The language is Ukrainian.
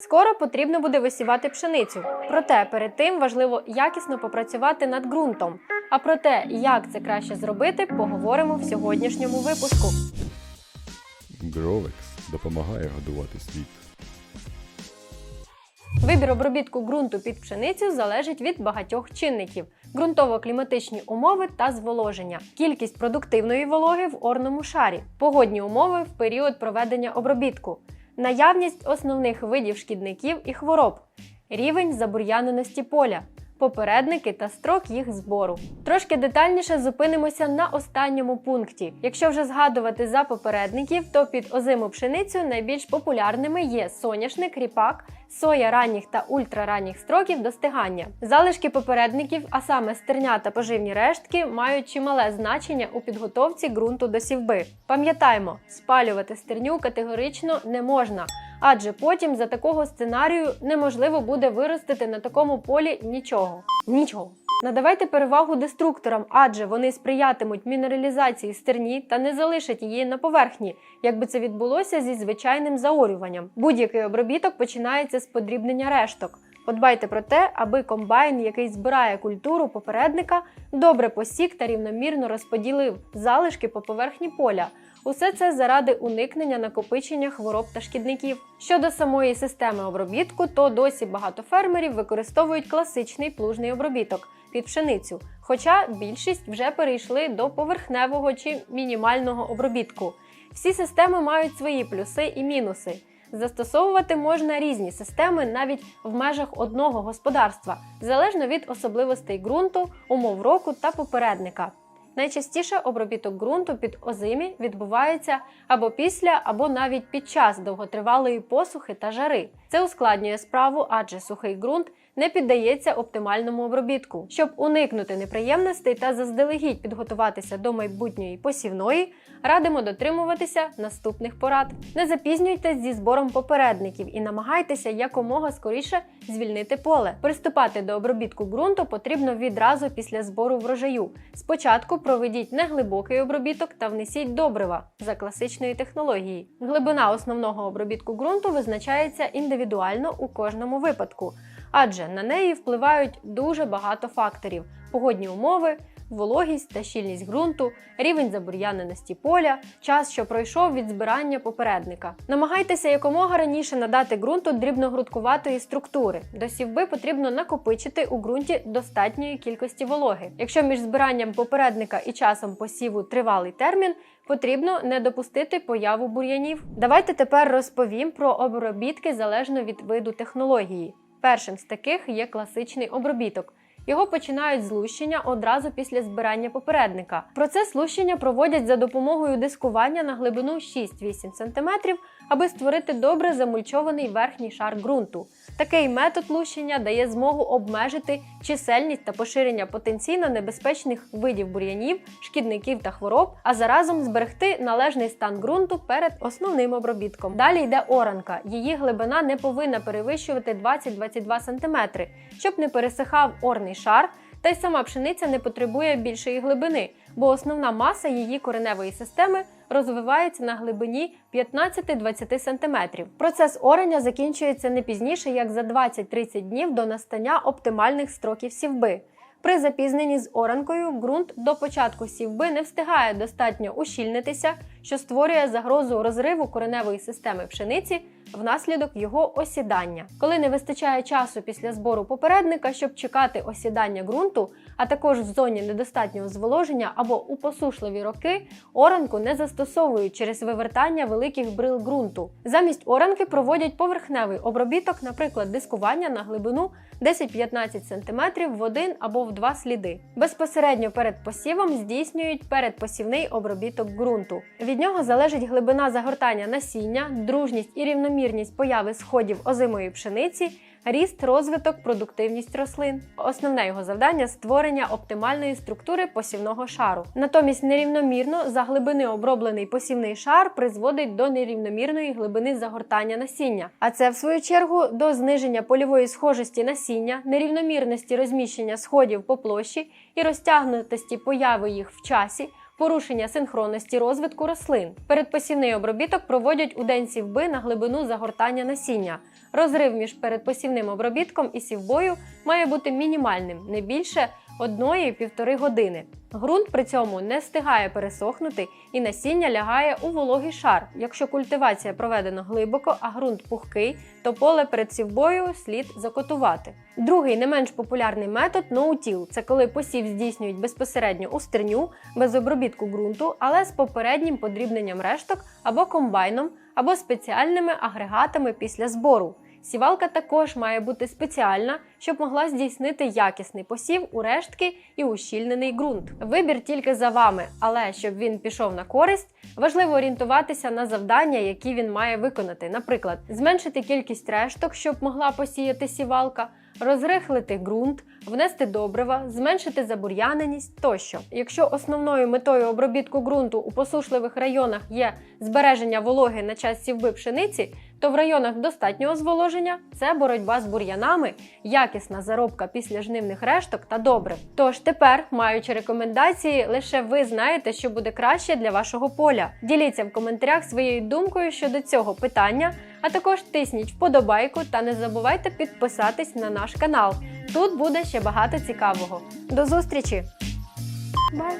Скоро потрібно буде висівати пшеницю. Проте перед тим важливо якісно попрацювати над ґрунтом. А про те, як це краще зробити, поговоримо в сьогоднішньому випуску. Гровекс допомагає годувати світ. Вибір обробітку ґрунту під пшеницю залежить від багатьох чинників: ґрунтово-кліматичні умови та зволоження, кількість продуктивної вологи в орному шарі, погодні умови в період проведення обробітку, наявність основних видів шкідників і хвороб, рівень забур'яненості поля. Попередники та строк їх збору. Трошки детальніше зупинимося на останньому пункті. Якщо вже згадувати за попередників, то під озиму пшеницю найбільш популярними є соняшник, ріпак, соя ранніх та ультраранніх строків достигання. Залишки попередників, а саме стерня та поживні рештки, мають чимале значення у підготовці ґрунту до сівби. Пам'ятаймо, спалювати стерню категорично не можна. Адже потім за такого сценарію неможливо буде виростити на такому полі нічого. Нічого. Надавайте перевагу деструкторам, адже вони сприятимуть мінералізації стерні та не залишать її на поверхні, якби це відбулося зі звичайним заорюванням. Будь-який обробіток починається з подрібнення решток. Подбайте про те, аби комбайн, який збирає культуру попередника, добре посік та рівномірно розподілив залишки по поверхні поля. Усе це заради уникнення накопичення хвороб та шкідників. Щодо самої системи обробітку, то досі багато фермерів використовують класичний плужний обробіток під пшеницю, хоча більшість вже перейшли до поверхневого чи мінімального обробітку. Всі системи мають свої плюси і мінуси. Застосовувати можна різні системи навіть в межах одного господарства, залежно від особливостей ґрунту, умов року та попередника. Найчастіше обробіток ґрунту під озимі відбувається або після, або навіть під час довготривалої посухи та жари. Це ускладнює справу, адже сухий ґрунт не піддається оптимальному обробітку. Щоб уникнути неприємностей та заздалегідь підготуватися до майбутньої посівної, радимо дотримуватися наступних порад. Не запізнюйтесь зі збором попередників і намагайтеся якомога скоріше звільнити поле. Приступати до обробітку ґрунту потрібно відразу після збору врожаю. Спочатку проведіть неглибокий обробіток та внесіть добрива за класичної технології. Глибина основного обробітку ґрунту визначається індивідуально у кожному випадку, адже на неї впливають дуже багато факторів: погодні умови. Вологість та щільність ґрунту, рівень забур'яненості поля, час, що пройшов від збирання попередника. Намагайтеся якомога раніше надати ґрунту дрібногрудкуватої структури. До сівби потрібно накопичити у ґрунті достатньої кількості вологи. Якщо між збиранням попередника і часом посіву тривалий термін, потрібно не допустити появу бур'янів. Давайте тепер розповім про обробітки залежно від виду технології. Першим з таких є класичний обробіток. Його починають з лущення одразу після збирання попередника. Процес лущення проводять за допомогою дискування на глибину 6-8 см, аби створити добре замульчований верхній шар ґрунту. Такий метод лущення дає змогу обмежити чисельність та поширення потенційно небезпечних видів бур'янів, шкідників та хвороб, а заразом зберегти належний стан ґрунту перед основним обробітком. Далі йде оранка. Її глибина не повинна перевищувати 20-22 см, щоб не пересихав орний шар. Та й сама пшениця не потребує більшої глибини, бо основна маса її кореневої системи розвивається на глибині 15-20 см. Процес орення закінчується не пізніше, як за 20-30 днів до настання оптимальних строків сівби. При запізненні з оранкою ґрунт до початку сівби не встигає достатньо ущільнитися, що створює загрозу розриву кореневої системи пшениці внаслідок його осідання. Коли не вистачає часу після збору попередника, щоб чекати осідання ґрунту, а також в зоні недостатнього зволоження або у посушливі роки, оранку не застосовують через вивертання великих брил ґрунту. Замість оранки проводять поверхневий обробіток, наприклад, дискування на глибину 10-15 см в один або в два сліди. Безпосередньо перед посівом здійснюють передпосівний обробіток ґрунту. Від нього залежить глибина загортання насіння, дружність і рівномірність появи сходів озимої пшениці. Ріст, розвиток, продуктивність рослин. Основне його завдання створення оптимальної структури посівного шару. Натомість нерівномірно заглибини оброблений посівний шар призводить до нерівномірної глибини загортання насіння. А це, в свою чергу, до зниження польової схожості насіння, нерівномірності розміщення сходів по площі і розтягнутості появи їх в часі. Порушення синхронності розвитку рослин. Передпосівний обробіток проводять у день сівби на глибину загортання насіння. Розрив між передпосівним обробітком і сівбою має бути мінімальним, не більше 1-1,5 години. Ґрунт при цьому не встигає пересохнути і насіння лягає у вологий шар. Якщо культивація проведена глибоко, а ґрунт пухкий, то поле перед сівбою слід закотувати. Другий не менш популярний метод ноутіл. Це коли посів здійснюють безпосередньо у стерню, без обробітку ґрунту, але з попереднім подрібненням решток або комбайном, або спеціальними агрегатами після збору. Сівалка також має бути спеціальна, щоб могла здійснити якісний посів у рештки і ущільнений ґрунт. Вибір тільки за вами, але щоб він пішов на користь, важливо орієнтуватися на завдання, які він має виконати. Наприклад, зменшити кількість решток, щоб могла посіяти сівалка, розрихлити ґрунт, внести добрива, зменшити забур'яненість тощо. Якщо основною метою обробітку ґрунту у посушливих районах є збереження вологи на час сівби пшениці, то в районах достатнього зволоження це боротьба з бур'янами, якісна заробка після жнивних решток та добрив. Тож тепер, маючи рекомендації, лише ви знаєте, що буде краще для вашого поля. Діліться в коментарях своєю думкою щодо цього питання, а також тисніть вподобайку та не забувайте підписатись на наш канал. Тут буде ще багато цікавого. До зустрічі! Бай!